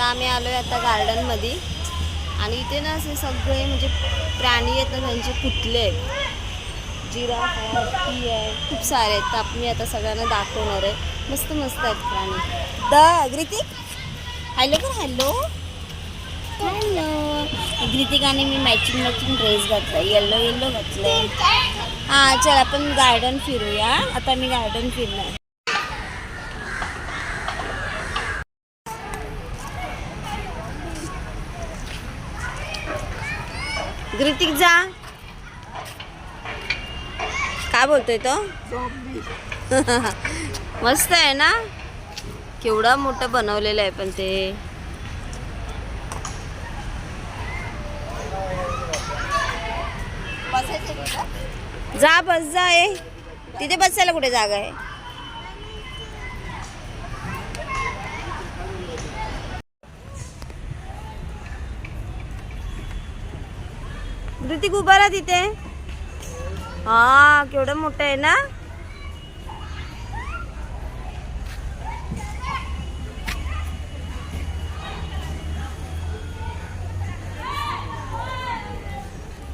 तर आम्ही आलोय आता गार्डनमध्ये आणि इथे ना असे सगळे म्हणजे प्राणी आहेत ना त्यांचे पुतले आहेत. जिराफ आहे हत्ती आहे खूप सारे आहेत. तर मी आता सगळ्यांना दाखवणार आहे. मस्त मस्त आहेत प्राणी. द ग्रितिक हॅलो कर हॅलो हॅलो ग्रितिकाने मी मॅचिंग मॅचिंग ड्रेस घातलाय. येल्लो येल्लो घातलंय. हां चल आपण गार्डन फिरूया. आता मी गार्डन फिरणार. ग्रितिक जा. काय बोलतोय तो? मस्त आहे ना? केवढा मोठं बनवलेलं आहे पण ते. जा बस जा ए. तिथे बसायला कुठे जागा आहे? ऋतिक उभा राहा तिथे. हा केवढं मोठं आहे ना?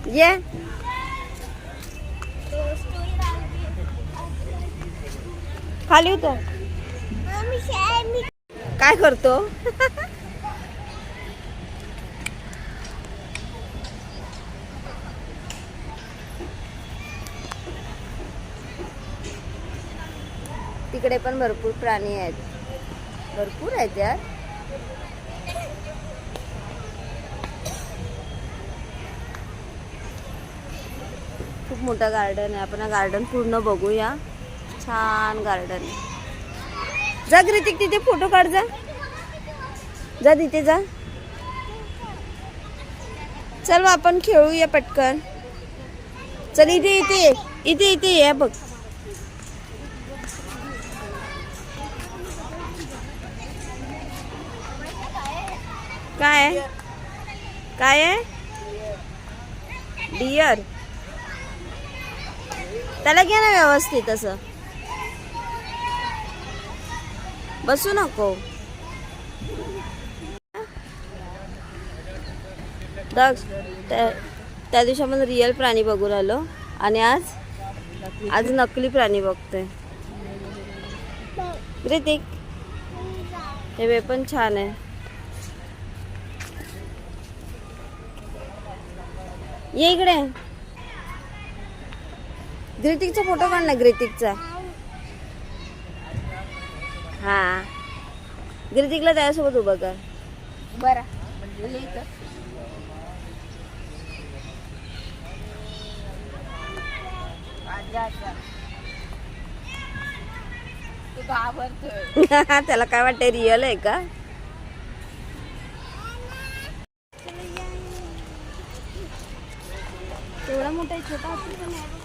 ये. खाली उतर. काय करतो? तिकडे पण भरपूर प्राणी आहेत. भरपूर आहेत यार. खूप मोठं गार्डन आहे. आपण गार्डन पूर्ण बघूया. छान गार्डन आहे. जा ग्रितिक तिथे फोटो काढ जा. जा तिथे जा. चल आपण खेळूया पटकन. चल इथे इथे. ये. इथे इथे ये बघ. काय आहे? काय आहे? डिअर त्याला घे ना व्यवस्थित असं. बसू नको. दक्ष त्या दिवशी आपण रिअल प्राणी बघून आलो आणि आज आज नकली प्राणी बघतोय. ऋतिक हे वे पण छान आहे. ये इकडे. ग्रितिकचा फोटो काढ ना ग्रितिकचा हा. ग्रितिकला त्याच्यासोबत उभं कर. बरं. तू घाबरतोय. त्याला काय वाटतंय रिअल आहे का? मोठा आहे, छोटा असेल पण नाही.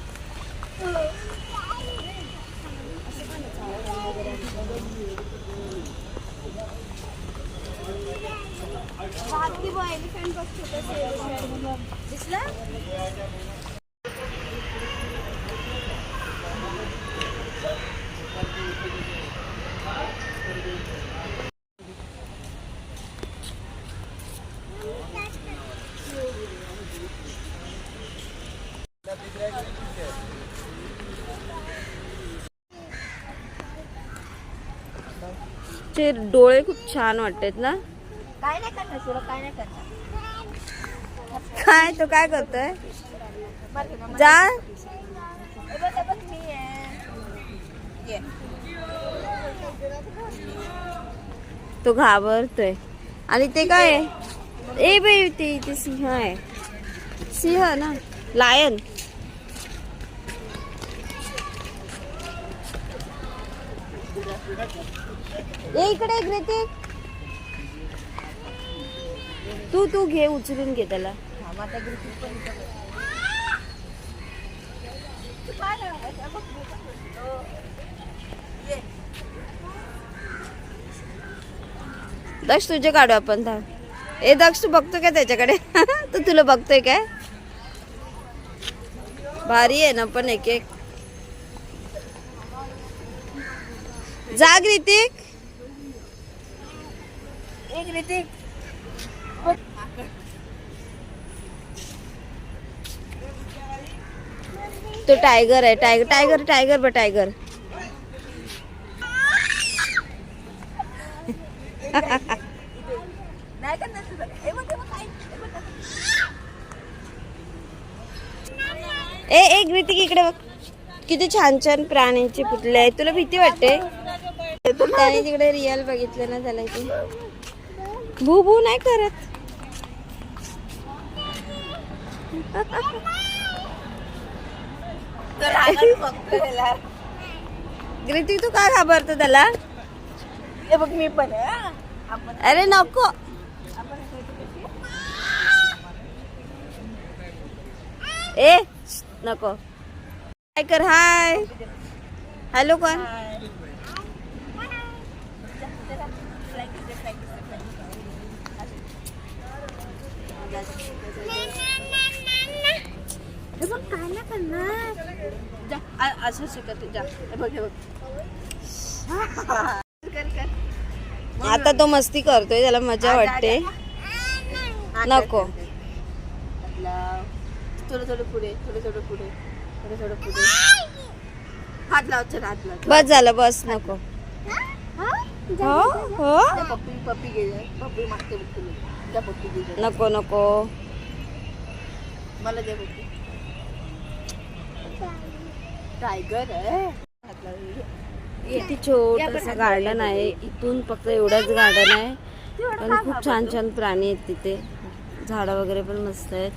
दिसलं? ते डोळे खूप छान वाटतात ना? काय नाही करणार तुला काय नाही करणार. काय तो काय करतोय? जा. तो घाबरतोय. आणि ते काय आहे? ए बाई ते ते सिंह आहे. सिंह ना? लायन ए इकडे एक रे तू तू घे उचलून घे त्याला. ये. दक्ष तुझे काढू आपण थांब. ए दक्ष तू बघतो काय त्याच्याकडे? तू तुला बघतोय काय? भारी आहे ना पण एक एक जाग ऋतिक एक ऋतिक तो टायगर आहे. टायगर टायगर टायगर बघ टायगर. ए एक ऋतिक इकडे बघ. किती छान छान प्राण्यांचे पुतळे आहेत. तुला भीती वाटते? त्याने तिकडे रिअल बघितलं ना त्याला इथे भू भू नाही करत. तो रागात बघतोय त्याला. ऋतिक तू का घाबरतो त्याला? हे बघ मी पण अरे नको? ए नको. काय कर हाय हॅलो कोण? हे बघ काय ना करणार जा असं शिकत जा हे बघ हे बघ कर कर आता तो मस्ती करतोय त्याला मजा वाटते. हा, नको. थोडं थोडं पुढे थोडं थोडं पुढे थोडं थोडं पुढे. हात हात बस झालं बस नको. हो? हो? जा, पप्पी पप्पी घे जा. पप्पी मागते बघ नको नको. मला दे टायगर आहे. किती छोटस गार्डन आहे. इथून फक्त एवढंच गार्डन आहे. पण खूप छान छान प्राणी आहेत तिथे. झाडं वगैरे पण मस्त आहेत.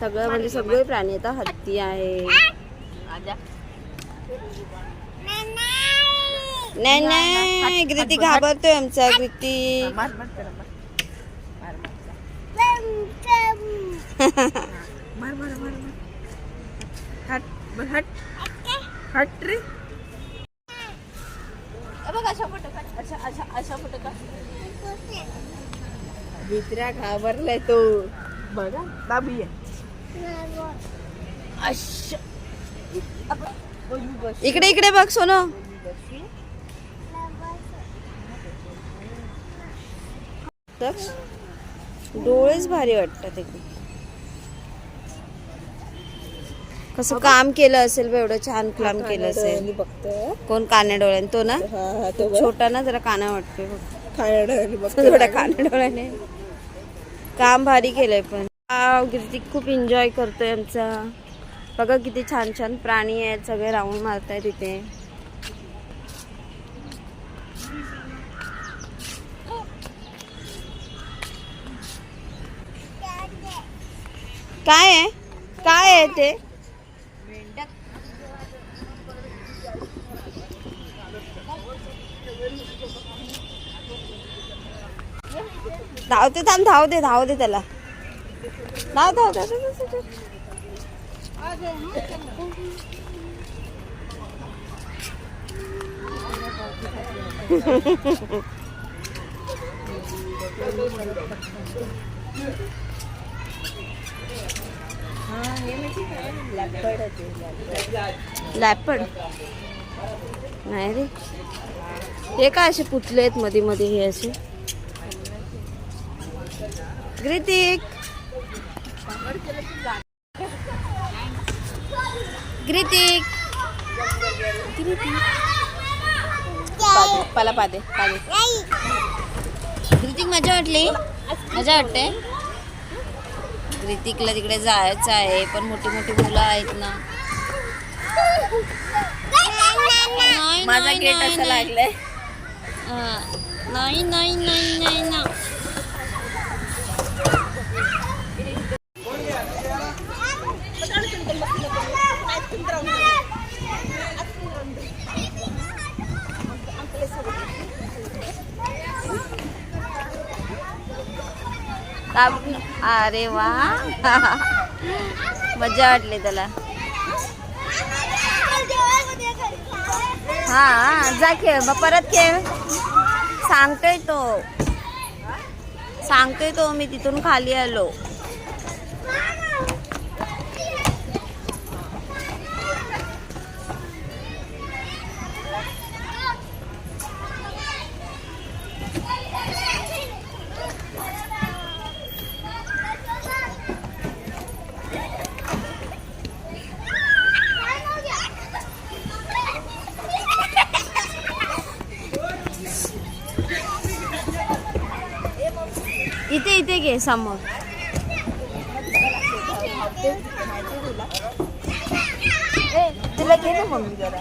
सगळं म्हणजे सगळे प्राणी आहेत. हत्ती आहे. नाही नाही ग्रिती घाबरतोय आमचा काढ भित्र्या घाबरलाय तो. बघा दाबी आहे अशा. अबे, बोलू बस. इकडे इकडे बघ सोनो. दक्ष, डोळेच भारी वाटतात एकदम कसं काम केलं असेल बघ, एवढं छान काम केलं असेल. कोण कान्या डोळ्याने? तो ना? तो छोटा ना जरा काना बघतोय. थोडा कान्या डोळ्याने काम भारी केलंय पण. गिर्तिक खूप एन्जॉय करतोय आमचा. बघा किती छान छान प्राणी आहेत सगळे राऊंड मारताय तिथे काय आहे काय आहे ते धावते थांब धाव दे धाव दे त्याला धाव धाव धाव, धाव, धाव, धाव. लॅपड. नाही रे. हे काय असे पुतले आहेत मध्ये मध्ये हे असे? ग्रितिक. ग्रितिक. पाला पादे पादे. ग्रितिक मजा वाटली? मजा वाटते? ग्रितिकला तिकडे जायचं आहे पण मोठी मोठी मुलं आहेत ना माझा गेट नाही, असं नाही. लागलंय. नाही नाही नाही नाही ना अरे वा. मजा वाटली त्याला. हा जा खेळ. मग परत खेळ. सांगतोय तो. सांगतोय तो मी तिथून खाली आलो. घे समोर तिला घे ना मम्मी जरा.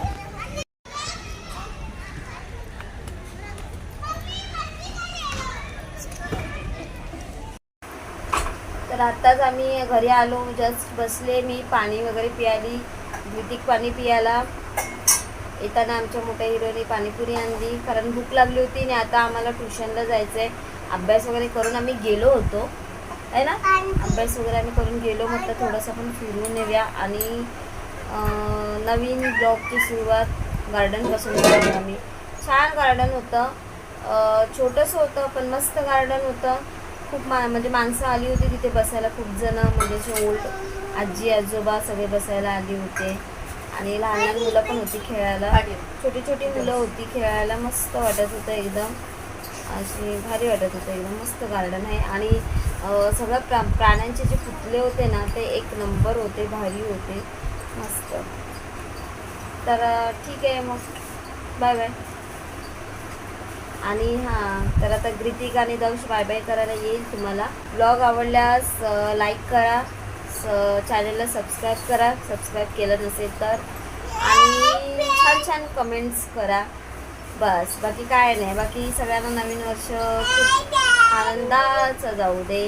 तर आत्ताच आम्ही घरी आलो जस्ट बसले मी पाणी वगैरे पियाली ग्लुटिक पाणी पियाला. येताना आमच्या मोठ्या हिरोने पाणीपुरी आणली कारण भूक लागली होती आणि आता आम्हाला ट्युशनला जायचं आहे अभ्यास वगैरे करून आम्ही गेलो होतो आहे ना? अभ्यास वगैरे आम्ही करून गेलो म्हटलं थोडंसं आपण फिरून येऊया. आणि नवीन ब्लॉगची सुरुवात गार्डनपासून करू आम्ही. छान गार्डन होतं. छोटंसं होतं पण मस्त गार्डन होतं. खूप मा म्हणजे माणसं आली होती तिथे बसायला खूप जण म्हणजे असे ओल्ड आजी आजोबा सगळे बसायला आली होते. आणि लहान लहान मुलं पण होती खेळायला. छोटी छोटी मुलं होती खेळायला मस्त वाटत होतं एकदम. अशी भारी वाटत होतं. एकदम मस्त गार्डन आहे. आणि सगळ्या प्रा प्राण्यांचे जे पुतले होते ना ते एक नंबर होते भारी होते. मस्त. तर ठीक आहे मग. बाय बाय आणि हां तर आता ग्रितिक आणि दक्ष बाय बाय करायला येईल तुम्हाला. ब्लॉग आवडल्यास लाईक करा. स चॅनलला सबस्क्राईब करा. सबस्क्राईब केलं नसेल तर. आणि छान छान कमेंट्स करा. बस. बाकी काय नाही. बाकी सगळ्यांना नवीन वर्ष खूप आनंदाचं जाऊ दे.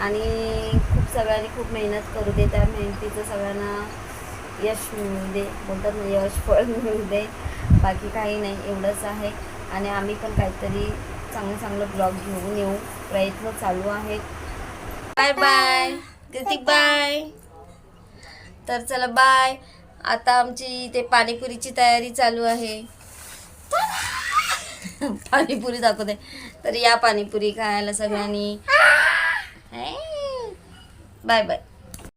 आणि खूप सगळ्यांनी खूप मेहनत करू दे. त्या मेहनतीचं सगळ्यांना यश मिळू दे. बोलतात ना यश फळ मिळू दे. बाकी काही नाही. एवढंच आहे. आणि आम्ही पण काहीतरी चांगलं चांगलं ब्लॉग घेऊन येऊ. प्रयत्न चालू आहेत. बाय बाय कृतिक बाय तर चला बाय आता आमची ते पाणीपुरीची तयारी चालू आहे. पाणीपुरी दाखवते. तर या पाणीपुरी खायला सगळ्यांनी. Bye bye